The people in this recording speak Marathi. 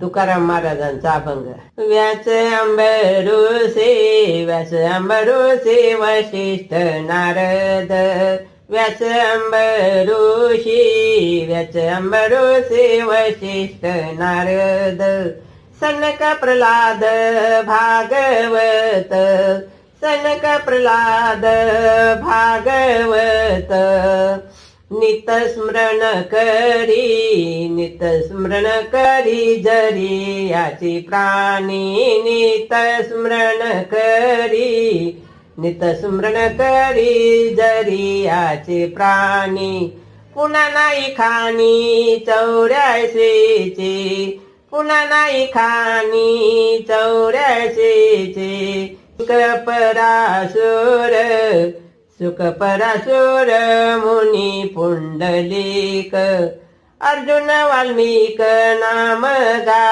तुकाराम महाराजांचा अभंग. व्यास अंबरुसे व्यास अंबरुसे वशिष्ठ नारद. व्यास अंबरुषी व्यास अंबरुसे वशिष्ठ नारद. सनक प्रल्हाद भागवत सनक प्रल्हाद भागवत. नित स्मरण करी नित स्मरण करी जरी याची प्राणी नित स्मरण करी नित स्मरण करी जरी याचे प्राणी. पुन्हा नाही खाणी चौऱ्याशीची पुन्हा नाही खाणी चौऱ्याशीची सुखपरासुर सुखपरासुर मुनी पुंडलिक अर्जुन वाल्मिक नाम गा